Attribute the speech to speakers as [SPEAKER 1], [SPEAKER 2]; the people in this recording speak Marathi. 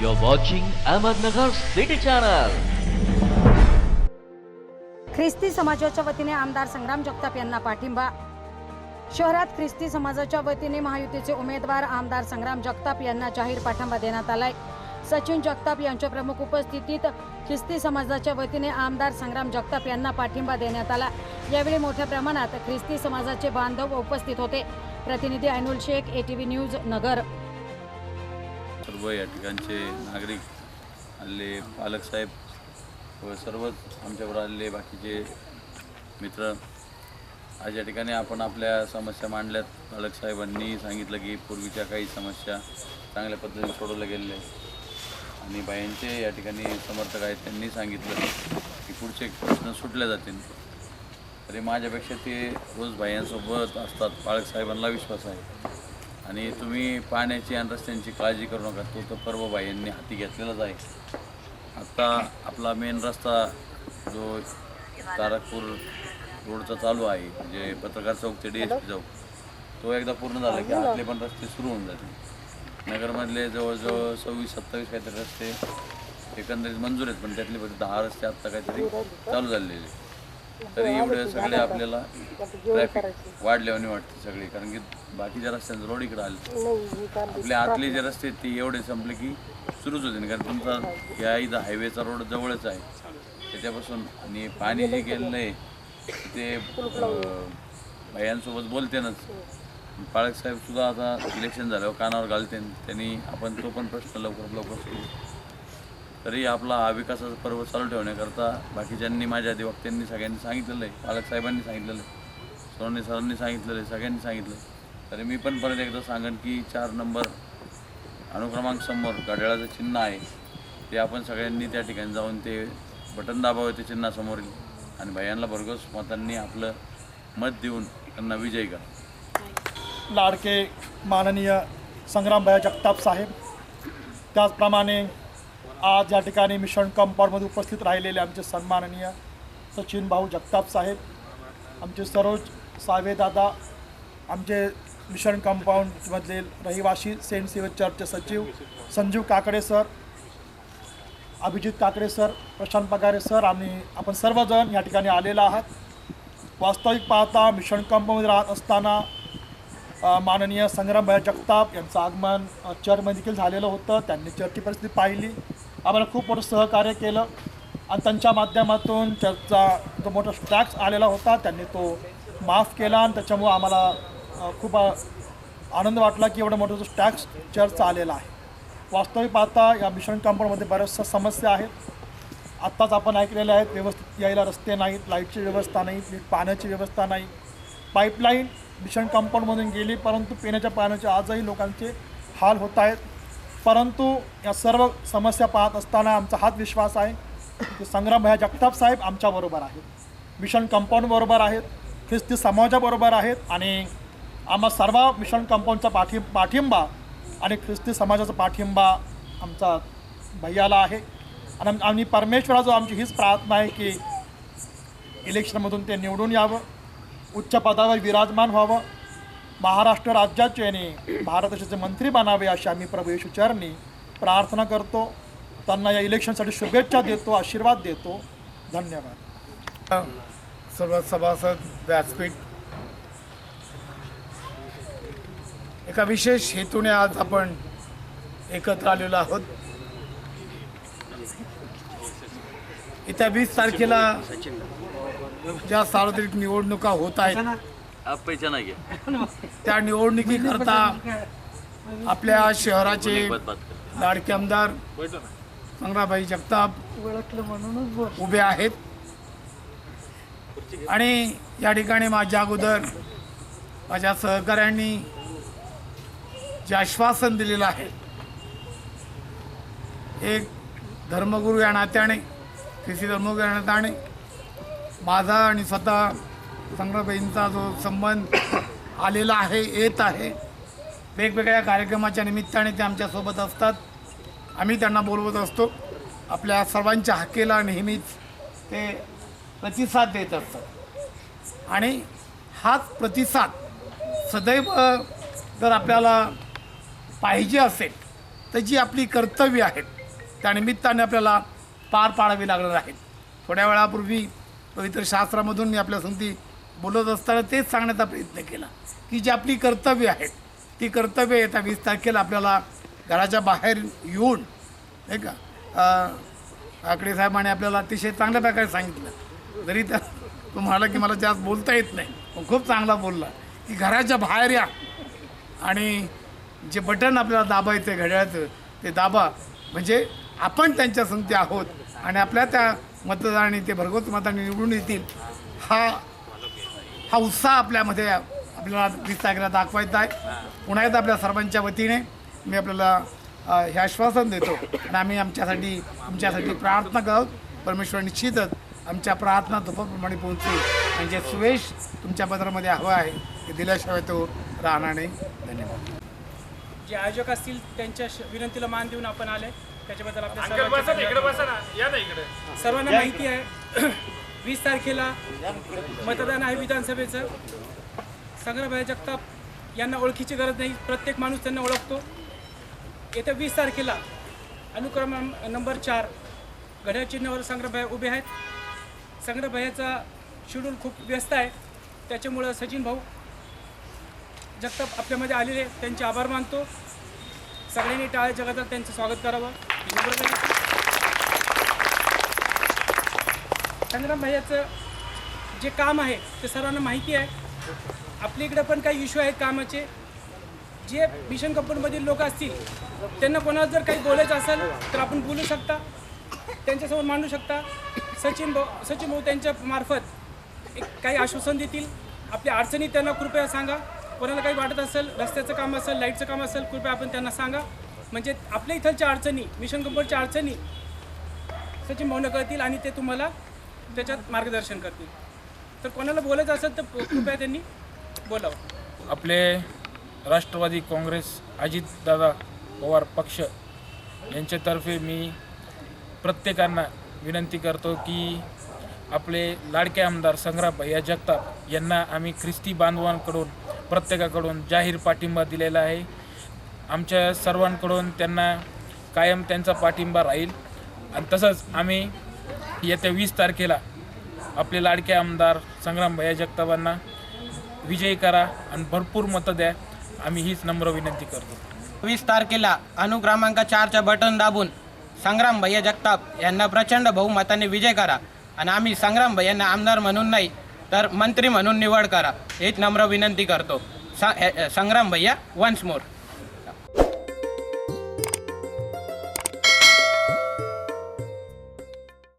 [SPEAKER 1] You're watching Ahmednagar City Channel.
[SPEAKER 2] ख्रिस्ती समाजाच्या वतीने आमदार संग्राम जगताप यांना पाठिंबा. शहरात ख्रिस्ती समाजाच्या वतीने महायुतीचे उमेदवार आमदार संग्राम जगताप यांना जाहीर पाठिंबा देण्यात आलाय. सचिन जगताप यांच्या प्रमुख उपस्थितीत ख्रिस्ती समाजाच्या वतीने आमदार संग्राम जगताप यांना पाठिंबा देण्यात आला. यावेळी मोठ्या प्रमाणात ख्रिस्ती समाजाचे बांधव उपस्थित होते. प्रतिनिधी ऐनुल शेख एटीव्ही न्यूज नगर.
[SPEAKER 3] सर्व या ठिकाणचे नागरिक आलेले पालकसाहेब व सर्वच आमच्यावर आलेले बाकीचे मित्र आज या ठिकाणी आपण आपल्या समस्या मांडल्यात. पालकसाहेबांनी सांगितलं की पूर्वीच्या काही समस्या चांगल्या पद्धतीने सोडवल्या गेलेल्या आहेत. आणि बायांचे या ठिकाणी समर्थक आहेत त्यांनी सांगितलं की पुढचे प्रश्न सुटले जातील. तरी माझ्यापेक्षा ते रोज बायांसोबत असतात. पालकसाहेबांना विश्वास आहे. आणि तुम्ही पाण्याची आणि रस्त्यांची काळजी करू नका. तो तर पर्व बाईंनी हाती घेतलेलाच आहे. आत्ता आपला मेन रस्ता जो तारकपूर रोडचा चालू आहे म्हणजे पत्रकार चौक ते डी एस पी चौक तो एकदा पूर्ण झाला की आतले पण रस्ते सुरू होऊन जातील. नगरमधले जवळजवळ सव्वीस सत्तावीस काहीतरी रस्ते एकंदरीत मंजूर आहेत पण त्यातले फक्त दहा रस्ते आत्ता काहीतरी चालू झालेले आहेत. तरी एवढे सगळे आपल्याला ट्रॅफिक वाढल्यावानी वाटते सगळे कारण की बाकीच्या रस्त्यांचं रोड इकडे आले. आपले आतले जे रस्ते आहेत ते एवढे संपले की सुरूच होते. कारण तुमचा या इथं हायवेचा रोड जवळच आहे. त्याच्यापासून आणि पाणी जे गेलेलं आहे ते अं, बायांसोबत बोलतेनच. पाळक साहेब सुद्धा आता इलेक्शन झाल्यावर कानावर घालते त्यांनी आपण तो पण प्रश्न लवकर लवकर तरी आपला हा विकासाचा पर्व चालू ठेवण्याकरता बाकीच्यांनी माझ्या अधिवक्त्यांनी सगळ्यांनी सांगितलेलं आहे. पालकसाहेबांनी सांगितलेलं आहे. सोनवणे सरांनी सांगितलेलं आहे. सगळ्यांनी सांगितलं तरी मी पण परत एकदा सांगेन की चार नंबर अनुक्रमांक समोर घड्याळाचं चिन्ह आहे. ते आपण सगळ्यांनी त्या ठिकाणी जाऊन ते बटन दाबावे ते चिन्हासमोर आणि भैयांना भरघोस मतांनी आपलं मत देऊन त्यांना विजयी करा.
[SPEAKER 4] लाडके माननीय संग्रामभाई जगताप साहेब त्याचप्रमाणे आज या ठिकाणी मिशन कंपाऊंडमध्ये उपस्थित राहिलेले आमचे सन्माननीय सचिन भाऊ जगताप साहेब आमचे सरोज सावेदादा आमचे मिशन कंपाऊंडमधले रहिवासी सेंट सिव्हिल चर्चचे सचिव Sanjeev Kakade sir Abhijit Kakade sir Prashant Pagare sir आणि आपण सर्वजण या ठिकाणी आलेलो आहात. वास्तविक पाहता मिशन कंपाऊंडमध्ये राहत असताना माननीय संग्रामभाई जगताप यांचं आगमन चर्चमध्ये देखील झालेलं होतं. त्यांनी चर्चची परिस्थिती पाहिली. आम्हाला खूप मोठं सहकार्य केलं. आणि त्यांच्या माध्यमातून त्याचा जो मोठा टॅक्स आलेला होता त्यांनी तो माफ केला आणि त्याच्यामुळं आम्हाला खूप आनंद वाटला की एवढा मोठा जो टॅक्स चर्चा आलेला आहे. वास्तविक पाहता या मिशन कंपाऊंडमध्ये बऱ्याचशा समस्या आहेत. आत्ताच आपण ऐकलेले आहेत व्यवस्थित यायला रस्ते नाहीत लाईटची व्यवस्था नाही नीट पाण्याची व्यवस्था नाही. पाईपलाईन मिशन कंपाऊंडमधून गेली परंतु पिण्याच्या पाण्याचे आजही लोकांचे हाल होत आहेत. परंतु या सर्व समस्या पाहत असताना आमचा हाच विश्वास आहे की संग्राम भया जगताप साहेब आमच्याबरोबर आहेत. मिशन कंपाऊंडबरोबर आहेत. ख्रिस्ती समाजाबरोबर आहेत आणि आम्हा सर्व मिशन कंपाऊंडचा पाठी पाठिंबा आणि ख्रिस्ती समाजाचा पाठिंबा आमचा भैयाला आहे. आणि आम्ही परमेश्वराजो आमची हीच प्रार्थना आहे की इलेक्शनमधून ते निवडून यावं. उच्च पदावर विराजमान व्हावं. महाराष्ट्र राज्याचे आणि भारत देशाचे मंत्री बनावे अशी आम्ही प्रभू येशू चरणी प्रार्थना करतो. त्यांना या इलेक्शनसाठी शुभेच्छा देतो आशीर्वाद देतो. धन्यवाद.
[SPEAKER 5] सर्व सभासद व्यासपीठ एका विशेष हेतूने आज आपण एकत्र आलेलो आहोत. येत्या वीस तारखेला ज्या सार्वत्रिक निवडणुका होत आहेत
[SPEAKER 3] पैसा नाही घ्या
[SPEAKER 5] त्या निवडणुकीकरता आपल्या शहराचे लाडके आमदार संग्राबाई जगताप उभे आहेत. आणि या ठिकाणी माझ्या अगोदर माझ्या सहकाऱ्यांनी जे आश्वासन दिलेलं आहे एक धर्मगुरू या नात्याने ख्रिस्ती धर्मगुरू या नात्याने माझा आणि स्वतः संग्रहबाईंचा जो संबंध आलेला आहे येत आहे वेगवेगळ्या कार्यक्रमाच्या निमित्ताने ते आमच्यासोबत असतात. आम्ही त्यांना बोलवत असतो. आपल्या सर्वांच्या हाकेला नेहमीच ते प्रतिसाद देत असतात. आणि हाच प्रतिसाद सदैव जर आपल्याला पाहिजे असेल तर जी आपली कर्तव्य आहेत त्या निमित्ताने आपल्याला पार पाडावी लागणार आहेत. थोड्या वेळापूर्वी पवित्र शास्त्रामधून मी आपल्या संगती बोलत असताना तेच सांगण्याचा प्रयत्न केला की जी आपली कर्तव्य आहेत ती कर्तव्य येत्या वीस तारखेला आपल्याला घराच्या बाहेर येऊन नाही का? आकडे साहेबांनी आपल्याला अतिशय चांगल्या प्रकारे सांगितलं. जरी त्या तो म्हणाला की मला जास्त बोलता येत नाही पण खूप चांगला बोलला की घराच्या बाहेर या. आणि जे बटन आपल्याला दाबायचं आहे घड्याळाचं ते दाबा. म्हणजे आपण त्यांच्या संगती आहोत आणि आपल्या त्या मतदारांनी ते भरघोस मताने निवडून येतील हा हा उत्साह आपल्यामध्ये आपल्याला वीस तारखेला दाखवायचा आहे. पुन्हा एकदा आपल्या सर्वांच्या वतीने मी आपल्याला हे आश्वासन देतो आणि आम्ही आमच्यासाठी तुमच्यासाठी प्रार्थना करत परमेश्वर निश्चितच आमच्या प्रार्थना तुपाप्रमाणे पोहोचेल आणि जे सुवेश तुमच्या पत्रामध्ये हवं आहे. ते दिल्याशिवाय तो राहणार नाही. धन्यवाद.
[SPEAKER 6] जे आयोजक असतील त्यांच्या विनंतीला मान देऊन आपण आले त्याच्याबद्दल आपल्या. सर्वांना माहिती आहे वीस तारखेला मतदान आहे विधानसभेचं. संग्रामभाई जगताप यांना ओळखीची गरज नाही. प्रत्येक माणूस त्यांना ओळखतो. येत्या वीस तारखेला अनुक्रम नंबर चार घड्याळ चिन्हावर संग्रामभाई उभे आहेत. संग्रामभाईचा शेड्यूल खूप व्यस्त आहे. त्याच्यामुळं सचिन भाऊ जगताप आपल्यामध्ये आलेले त्यांचे आभार मानतो. सगळ्यांनी टाळ्या जगतात त्यांचं स्वागत करावं बरोबर आहे? संग्राम भैयाचं जे काम आहे ते सर्वांना माहिती आहे. आपल्या इकडे पण काही इश्यू आहेत कामाचे. जे मिशन कंपनीमधील लोक असतील त्यांना कोणाला जर काही बोलायचं असेल तर आपण बोलू शकता. त्यांच्यासमोर मांडू शकता. सचिन भाऊ सचिन भाऊ त्यांच्या मार्फत एक काही आश्वासन देतील. आपल्या अडचणी त्यांना कृपया सांगा. कोणाला काही वाटत असेल रस्त्याचं काम असेल लाईटचं काम असेल कृपया आपण त्यांना सांगा. म्हणजे आपल्या इथलच्या अडचणी मिशन कंपनीच्या अडचणी सचिन भाऊनं कळतील आणि ते तुम्हाला त्याच्यात मार्गदर्शन करतील. तर कोणाला बोलायचं असेल तर कृपया त्यांनी बोलावं.
[SPEAKER 7] आपले राष्ट्रवादी काँग्रेस अजितदादा पवार पक्ष यांच्यातर्फे मी प्रत्येकांना विनंती करतो की आपले लाडके आमदार संग्राम भैया जगताप यांना आम्ही ख्रिस्ती बांधवांकडून प्रत्येकाकडून जाहीर पाठिंबा दिलेला आहे. आमच्या सर्वांकडून त्यांना कायम त्यांचा पाठिंबा राहील. आणि तसंच आम्ही येत्या वीस तारखेला आपले लाडके आमदार संग्राम भैया जगतापांना विजयी करा आणि भरपूर मतं द्या. आम्ही हीच नम्र विनंती करतो.
[SPEAKER 8] वीस तारखेला अनुक्रमांक चारच्या बटन दाबून संग्राम भैया जगताप यांना प्रचंड बहुमताने विजय करा आणि आम्ही संग्राम भैयांना आमदार म्हणून नाही तर मंत्री म्हणून निवड करा. हीच नम्र विनंती करतो. सा- संग्राम भैया वन्स मोर